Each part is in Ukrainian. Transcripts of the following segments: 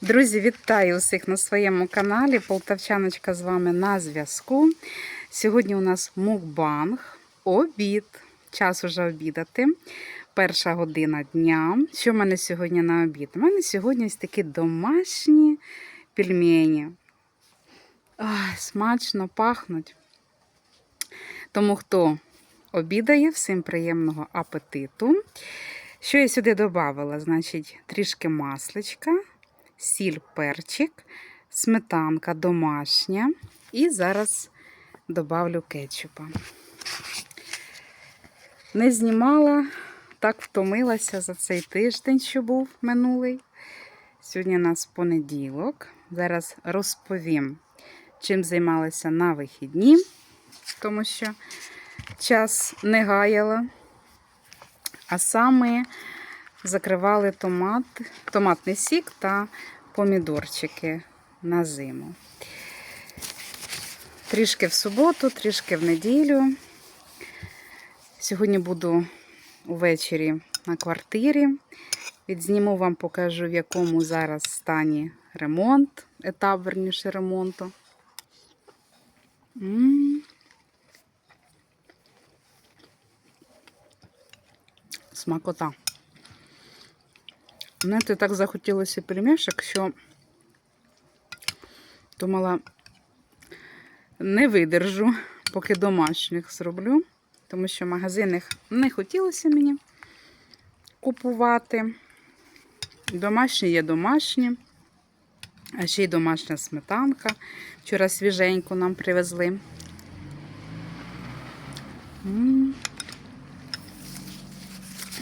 Друзі, вітаю усіх на своєму каналі. Полтавчаночка з вами на зв'язку. Сьогодні у нас мукбанг, обід. Час уже обідати. Перша година дня. Що в мене сьогодні на обід? У мене сьогодні ось такі домашні пельмені. Ай, смачно пахнуть. Тому хто обідає, всім приємного апетиту. Що я сюди додавала? Значить, трішки масличка, сіль, перчик, сметанка домашня. І зараз добавлю кетчупа. Не знімала, так втомилася за цей тиждень, що був минулий. Сьогодні у нас понеділок. Зараз розповім, чим займалася на вихідні, тому що час не гаяла. А саме закривали томат, томатний сік та помідорчики на зиму. Трішки в суботу, трішки в неділю. Сьогодні буду увечері на квартирі. Відзніму вам покажу, в якому зараз стані ремонт, етап верніше ремонту. М. Смакота. Знаєте, так захотілося пельмешок, що думала, не видержу, поки домашніх зроблю, тому що магазинних не хотілося мені купувати. Домашні є домашні, а ще й домашня сметанка. Вчора свіженьку нам привезли.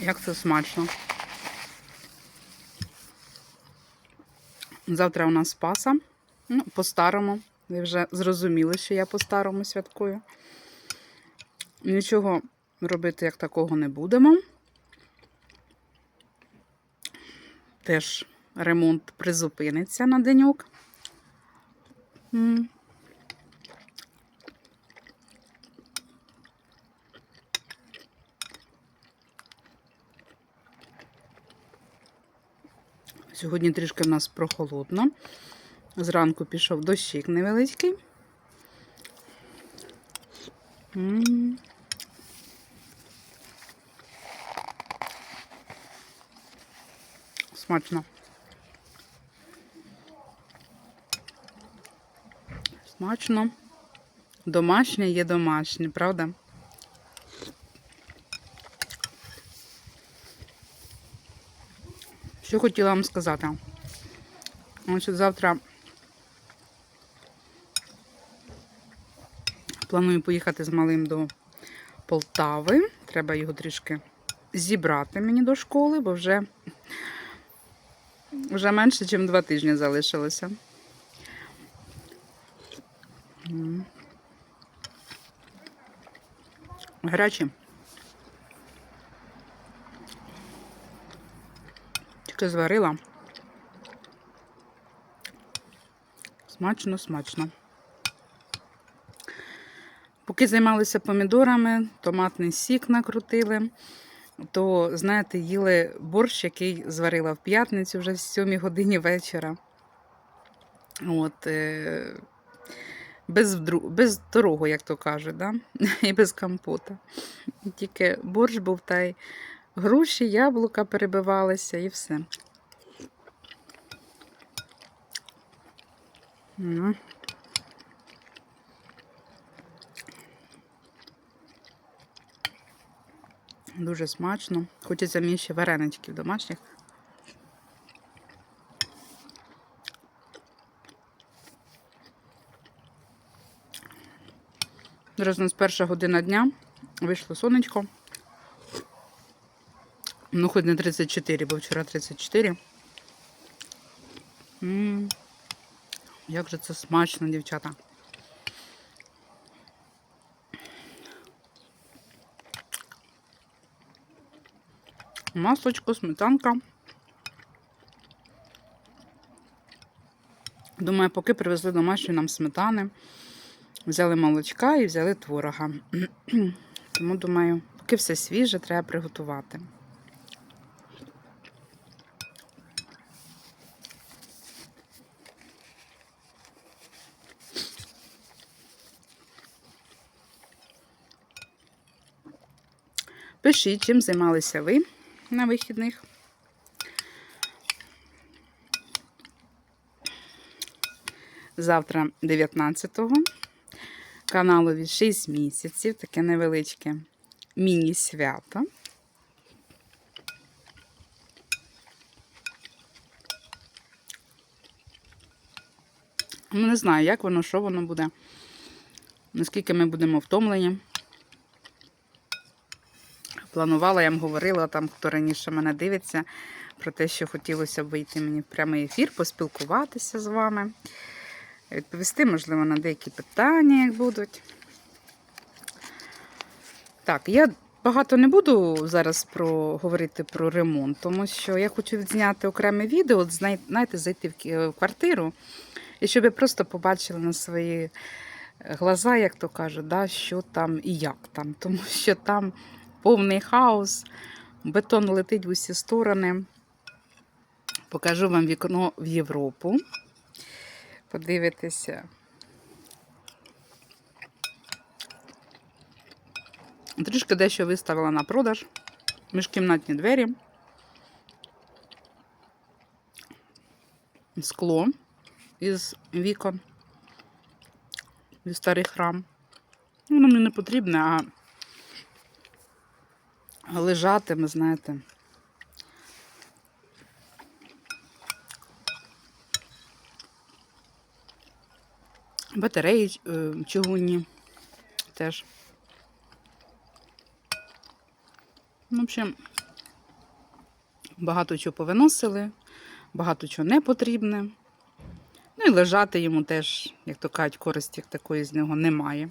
Як це смачно. Завтра у нас Паса. Ну, по-старому. Ви вже зрозуміли, що я по-старому святкую. Нічого робити як такого не будемо. Теж ремонт призупиниться на деньок. Сьогодні трішки в нас прохолодно. Зранку пішов дощик невеличкий. Смачно. Смачно. Домашнє є домашнє, правда? Що хотіла вам сказати? Значить, завтра планую поїхати з малим до Полтави. Треба його трішки зібрати мені до школи, бо вже, вже менше, ніж два тижні залишилося. Гарячі. Тільки зварила. Смачно, смачно. Поки займалися помідорами, томатний сік накрутили, то, знаєте, їли борщ, який зварила в п'ятницю вже в 7 годині вечора. От, е, без, без дорогу, як то кажуть, да? і без компота. Тільки борщ був та й груші, яблука перебивалися і все. М. Дуже смачно. Хочеться мені ще вареничків домашніх. Зараз у нас перша година дня. Вийшло сонечко. Ну, хоч не 34, бо вчора 34. М, Як же це смачно, дівчата. Маслочко, сметанка. Думаю, поки привезли домашньої нам сметани, взяли молочка і взяли творога. Тому, думаю, поки все свіже, треба приготувати. Пишіть, чим займалися ви на вихідних. Завтра 19-го. Каналові 6 місяців, таке невеличке міні-свято. Ну, не знаю, як воно, що воно буде, наскільки ми будемо втомлені. Планувала, я вам говорила, там, хто раніше мене дивиться, про те, що хотілося б вийти мені в прямий ефір, поспілкуватися з вами, відповісти, можливо, на деякі питання, як будуть. Так, я багато не буду зараз про, говорити про ремонт, тому що я хочу відзняти окреме відео, от, знаєте, зайти в квартиру, і щоб ви просто побачили на свої глаза, як то кажуть, да, що там і як там. Тому що там повний хаос, бетон летить в усі сторони. Покажу вам вікно в Європу. Подивитися. Трішки дещо виставила на продаж. Міжкімнатні двері. Скло із вікон. Від старих рам. Воно мені не потрібне, а лежатиме, знаєте. Батареї е, чугунні теж. Ну, в общем, багато чого повиносили, багато чого не потрібне. Ну і лежати йому теж, як то кажуть, користі такої з нього немає.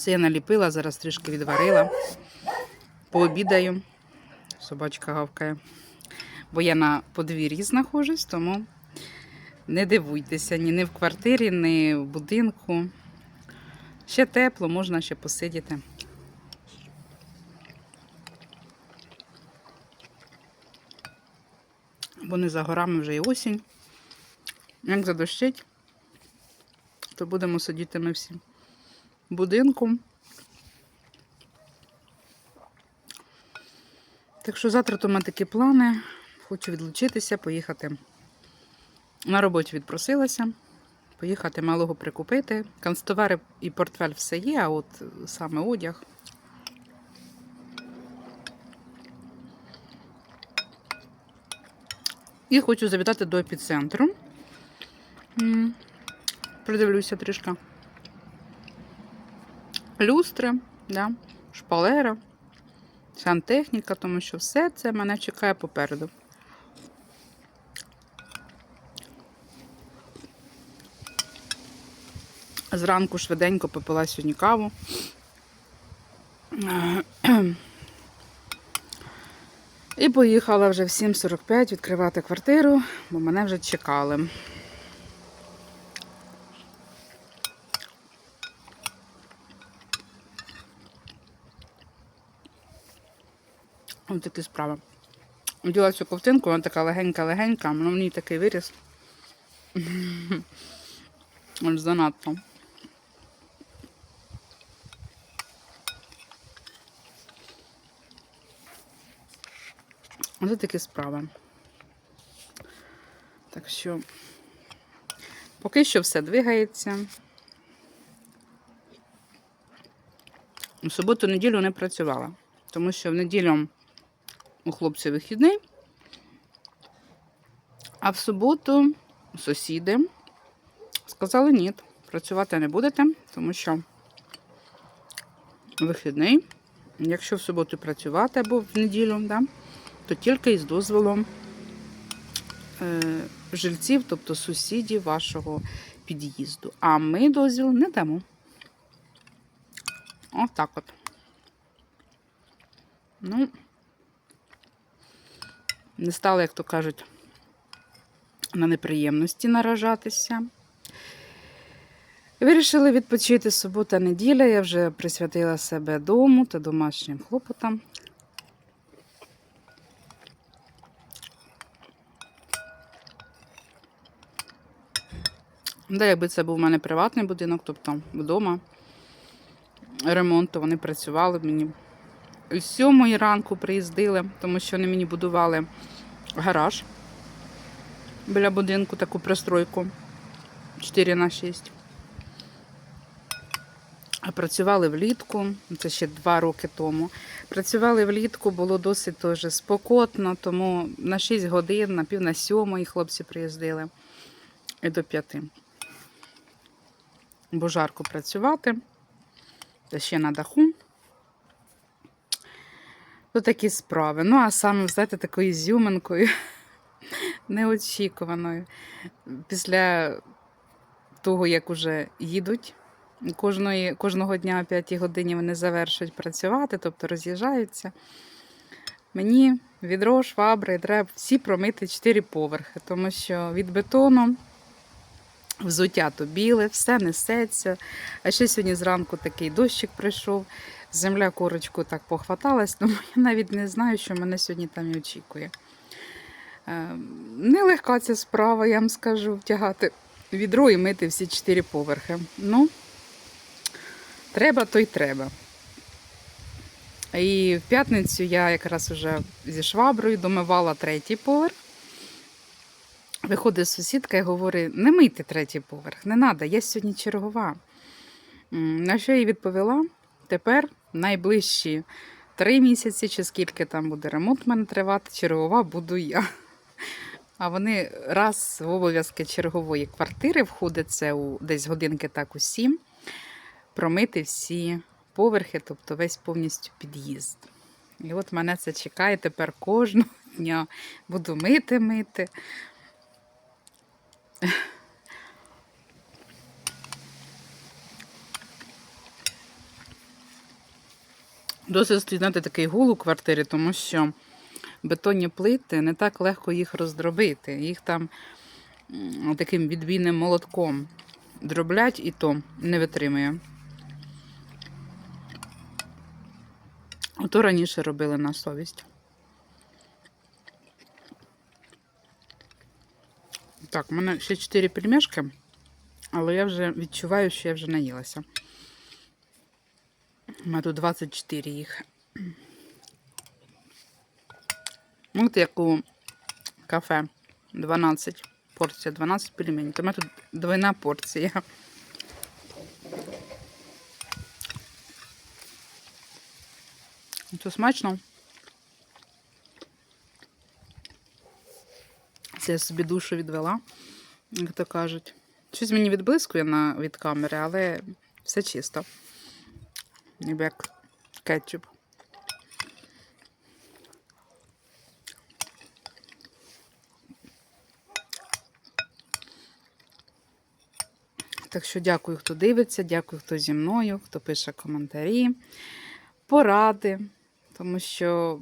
Це я наліпила, зараз трішки відварила. Пообідаю. Собачка гавкає. Бо я на подвір'ї знаходжусь, тому не дивуйтеся ні не в квартирі, ні в будинку. Ще тепло, можна ще посидіти. Бо не за горами вже і осінь. Як задощить, то будемо сидіти ми всі будинку. Так що завтра то в мене такі плани. Хочу відлучитися, поїхати. На роботі відпросилася. Поїхати малого прикупити. Канцтовари і портфель все є, а от саме одяг. І хочу завітати до епіцентру. Придивлюся трішки. Люстри, да, шпалера, сантехніка, тому що все це мене чекає попереду. Зранку швиденько попила сьогодні каву. І поїхала вже в 7.45 відкривати квартиру, бо мене вже чекали. Ось такі справи. Оділа цю ковтинку, вона така легенька-легенька, але в ній такий виріс. Аж занадто. Ось такі справи. Так що поки що все двигається. У суботу-неділю не працювала, тому що в неділю у хлопців вихідний, а в суботу сусіди сказали ні, працювати не будете, тому що вихідний. Якщо в суботу працювати або в неділю, да, то тільки із дозволом е, жильців, тобто сусідів вашого під'їзду. А ми дозвіл не дамо. Так от. Ну, не стала, як то кажуть, на неприємності наражатися. Вирішили відпочити субота-неділя. Я вже присвятила себе дому та домашнім хлопотам. Да, якби це був у мене приватний будинок, тобто вдома ремонт, то вони працювали мені. Сьомої ранку приїздили, тому що вони мені будували гараж біля будинку, таку пристройку 4 на 6. А працювали влітку, це ще два роки тому. Працювали влітку, було досить теж спокотно, тому на 6 годин, на пів на сьомої хлопці приїздили і до п'яти. Бо жарко працювати, та ще на даху. То такі справи. Ну, а саме, знаєте, такою зюминкою неочікуваною. Після того, як уже їдуть, кожної, кожного дня о 5 годині вони завершують працювати, тобто роз'їжджаються. Мені відро, швабри, треба всі промити 4 поверхи, тому що від бетону взуття то біле, все несеться. А ще сьогодні зранку такий дощик прийшов, земля корочку так похваталась, тому я навіть не знаю, що мене сьогодні там і очікує. Е, Нелегка ця справа, я вам скажу, втягати відро і мити всі 4 поверхи. Ну, треба, то й треба. І в п'ятницю я якраз вже зі шваброю домивала третій поверх. Виходить сусідка і говорить: не мийте третій поверх, не треба, я сьогодні чергова. На що їй відповіла? Тепер найближчі три місяці, чи скільки там буде ремонт мене тривати, чергова буду я. А вони раз в обов'язки чергової квартири входить це у десь годинки так у сім, промити всі поверхи, тобто весь повністю під'їзд. І от мене це чекає тепер кожного дня. Буду мити, мити. Досить знаєте, такий гул у квартирі, тому що бетонні плити не так легко їх роздробити. Їх там таким відбійним молотком дроблять і то не витримує. Ото раніше робили на совість. Так, у мене ще 4 пельмешки, але я вже відчуваю, що я вже наїлася. У мене тут 24 їх. От як у кафе 12 порція, 12 пельменей. То у мене тут двойна порція. Це смачно. Це я собі душу відвела, як то кажуть. Щось мені відблискує на, від камери, але все чисто. Ніби як кетчуп. Так що дякую, хто дивиться, дякую, хто зі мною, хто пише коментарі, поради, тому що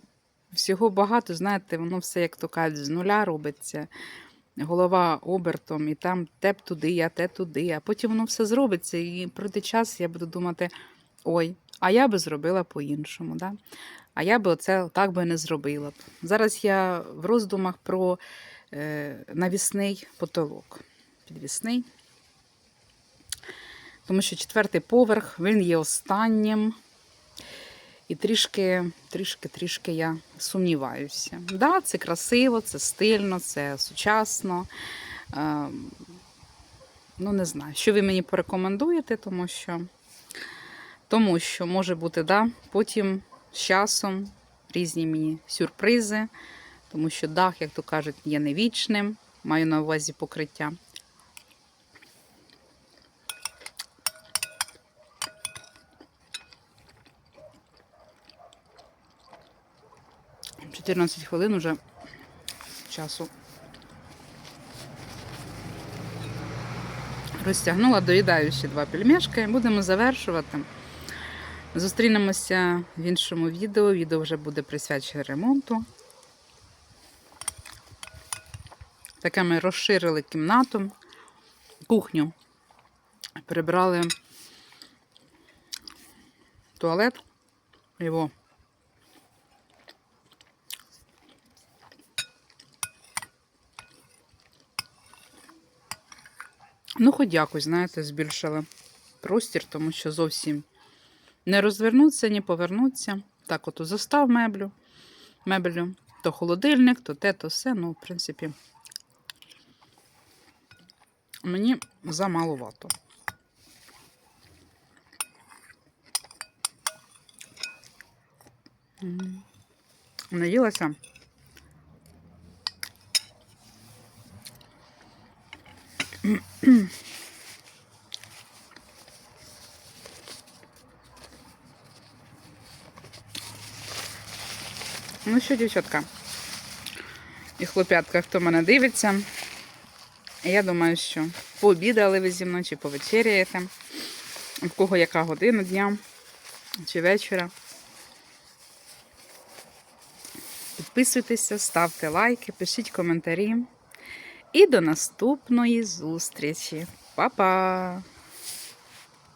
всього багато, знаєте, воно все, як то кажуть, з нуля робиться. Голова обертом, і там те б туди, а те туди. А потім воно все зробиться. І пройде час, я буду думати: ой, а я би зробила по-іншому. Да? А я би оце так би не зробила. Зараз я в роздумах про е, навісний потолок. Підвісний. Тому що четвертий поверх, він є останнім. І трішки, трішки, трішки я сумніваюся. Да, це красиво, це стильно, це сучасно. Е, ну, не знаю, що ви мені порекомендуєте, тому що, тому що може бути, да, потім з часом різні мені сюрпризи, тому що дах, як то кажуть, є не вічним, маю на увазі покриття. — 14 хвилин уже часу. Розтягнула, доїдаю ще два пельмешки. Будемо завершувати. Зустрінемося в іншому відео. Відео вже буде присвячене ремонту. Таке ми розширили кімнату, кухню. Прибрали туалет. Його Ну, хоч якось, знаєте, збільшили простір, тому що зовсім не розвернуться, ні повернуться. Так, от застав меблю, меблю, то холодильник, то те, то все. Ну, в принципі, мені замаловато. М. Наїлася. Ну що, дівчатка, і хлоп'ятка, хто мене дивиться, я думаю, що пообідали ви зі мною чи повечеряєте. В кого яка година дня чи вечора. Підписуйтеся, ставте лайки, пишіть коментарі. І до наступної зустрічі. Па-па!